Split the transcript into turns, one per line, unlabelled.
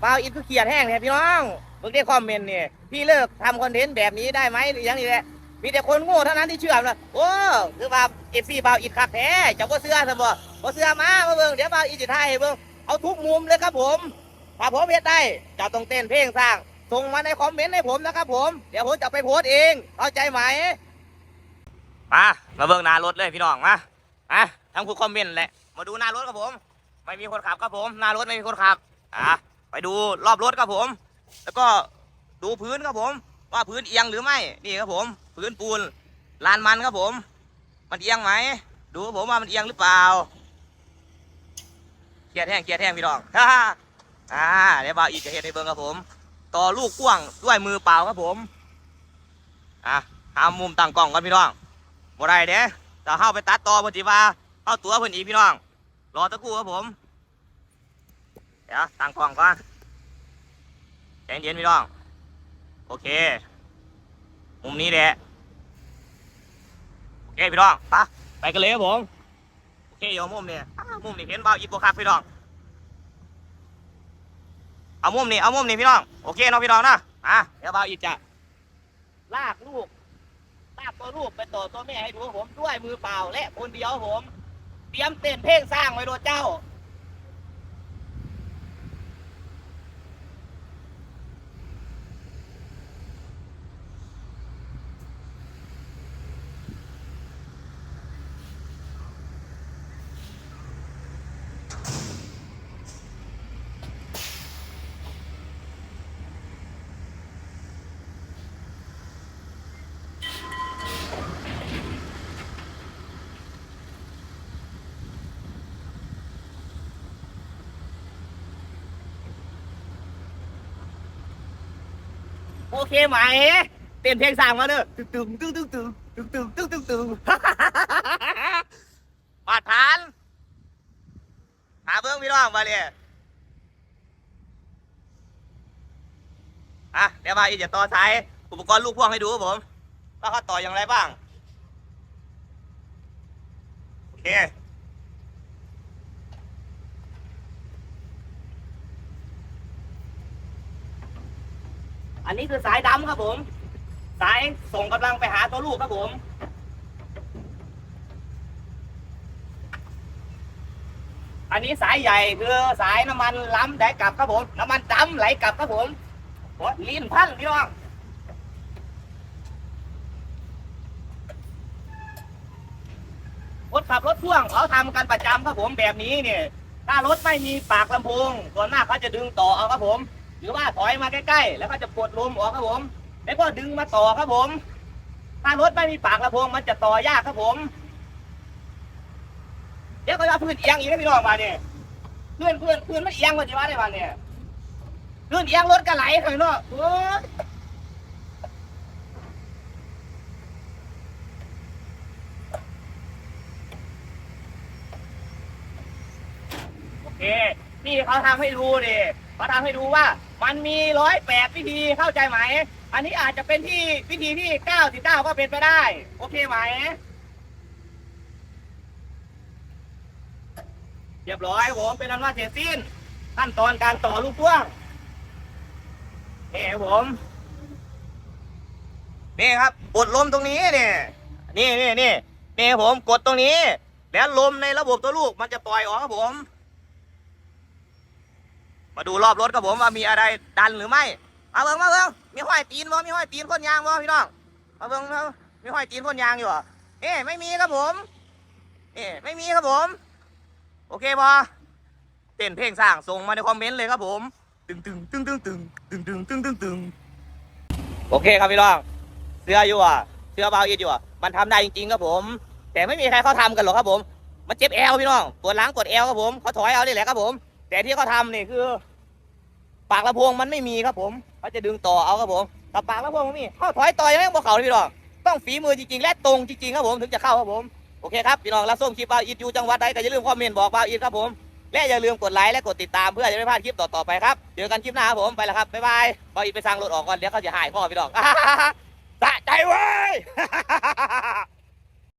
เบาอินคือเขียดแห้งเนี่ยพี่น้องเพิ่งได้คอมเมนต์เนี่ยพี่เลิกทำคอนเทนต์แบบนี้ได้ไหมหรือยังนี่แหละมีแต่คนโง่เท่านั้นที่เชื่อนะโอ้คือว่าเอฟซีเบาอินคักแท้เจ้าก็เสื้อสมบ่บ่เสื้อมามาเบิ่งเดี๋ยวเบาอินจะถ่ายเบิ่งเอาทุกมุมเลยครับผมถ้าผมเฮ็ดได้เจ้าต้องเต้นเพลงสร้างส่งมาในคอมเมนต์ให้ผมนะครับผมเดี๋ยวผมจะไปโพสต์เองเข้าใจไหมมามาเบิ่งหน้ารถเลยพี่น้องมามาทั้งผู้คอมเมนต์แหละมาดูหน้ารถครับผม ไม่มีคนขับครับผมหน้ารถไม่มีคนขับอะ ไปดูรอบรถครับผม แล้วก็ดูพื้นครับผม ว่าพื้นเอียงหรือไม่นี่ครับผม พื้นปูนลานมันครับผม มันเอียงไหมดูครับผมว่ามันเอียงหรือเปล่าเครียดแห้งเครียดแห้งพี่น้องฮ่าอ่าเดี๋ยวบ่าวอีกจะเห็นในเบิ้งครับผม ต่อลูกกว้างด้วยมือเปล่าครับผมอะหามุมตั้งกล้องกันพี่น้องบ่ได้เด้แต่เข้าไปตัดต่อพิ่นสิว่าเข้าตัวเพิ่นอีพี่น้อง รอตะกู้ครับผม ดี๋ยวตั้งกล้องก่อนใจเย็นๆพี่น้อง โอเค มุมนี้แหละ โอเคพี่น้องไปไปกันเลยครับผม โอเคอยู่มุมนี้มุมนี้เห็นเบาอีกบคักพี่น้อง เอามุมนี้เอามุมนี้พี่น้อง โอเคเนาะพี่น้องนะอะเดี๋ยวเบาอีกจะลากลูกลากตัวลูกไปต่อตัวแม่ให้ดูผมด้วยมือเปล่าและคนเดียวผม เตรียมเต้นเพลงสร้างไว้โดเจ้า โอเคไหม เต้นเพลงสางมาเด้อตึงตึงตึงตึงตึงตึงตึงตึงตึงตึงปาดฐานหาเบื้องพี่น้องมาเลยอะเดี๋ยวมาอีกจะต่อสายอุปกรณ์ลูกพ่วงให้ดูผมว่าเขาต่ออย่างไรบ้าง โอเค อันนี้คือสายดำครับผม สายส่งกำลังไปหาตัวลูกครับผม อันนี้สายใหญ่คือสายน้ำมันล้ำไหลกลับครับผม น้ำมันดำไหลกลับครับผมโอ้ลิ้นพันพี่น้องรถขับรถพ่วงเขาทำกันประจำครับผมแบบนี้เนี่ยถ้ารถไม่มีปากลำโพงส่วนมากเขาจะดึงต่อเอาครับผม หรือว่าถอยมาใกล้ๆ แล้วก็จะปลดลมออกครับผม แล้วก็ดึงมาต่อครับผม ถ้ารถไม่มีปากลำโพงมันจะต่อยากครับผม เดี๋ยวก็จะพื้นเอียงอีกนะพี่น้องมาเนี่ยเพื่อนเพื่อนเพื่อนมันเอียงมาจีว่าได้มาเนี่ยเพื่อนเอียงรถก็ไหลข้างนอกโอ้ยโอเคนี่เขาทำให้ดูดิเขาทำให้ดูว่า มันมีร้อยแปดวิธีเข้าใจไหม อันนี้อาจจะเป็นที่วิธีที่เก้าสิบเก้าก็เป็นไปได้ โอเคไหม เรียบร้อยครับผมเป็นอันว่าเสร็จสิ้น ขั้นตอนการต่อลูกพ่วงนี่ผมนี่ครับกดลมตรงนี้เนี่ยนี่นี่นี่นี่ผมกดตรงนี้ แล้วลมในระบบตัวลูกมันจะปล่อยออกครับผม มาดูรอบรถครับผมว่ามีอะไรดันหรือไม่มาเบิ่งมาเบิ่งมีห้อยตีนบ่มีห้อยตีนพ่นยางบ่พี่น้องมาเบิ่งมามีห้อยตีนพ่นยางอยู่เหรอเอ๊ไม่มีครับผมเอ๊ะไม่มีครับผม โอเคบ่เต้นเพลงสร้างส่งมาในคอมเมนต์เลยครับผม ตึงตึงตึงตึงตึงตึงตึงตึงตึงตึงโอเคครับพี่น้องเสื้ออยู่อะเสื้อเบาอีดอยู่อะมันทำได้จริงๆครับผม แต่ไม่มีใครเขาทำกันหรอกครับผมมันเจ็บแอลพี่น้องปวดหลังปวดแอลครับผมเขาถอยเอานี่แหละครับผม แต่ที่เขาทำนี่คือ ปากลำโพงมันไม่มีครับผมเขาจะดึงต่อเอาครับผมแต่ปากลำโพงมันมีเขาถอยต่อยังไม่บอกเขาเลยพี่น้องต้องฝีมือจริงๆและตรงจริงๆครับผมถึงจะเข้าครับผมโอเคครับพี่น้องรับส้มคลิปบาวอีทอยู่จังหวัดใดก็อย่าลืมคอมเมนต์บอกบาวอีทครับผมและอย่าลืมกดไลค์และกดติดตามเพื่อจะไม่พลาดคลิปต่อๆไปครับเจอกันคลิปหน้าครับผมไปแล้วครับบ๊ายบายบาวอีทไปสั่งรถออกก่อนเดี๋ยวเขาจะหายพ่อพี่น้องสะใจเว้ย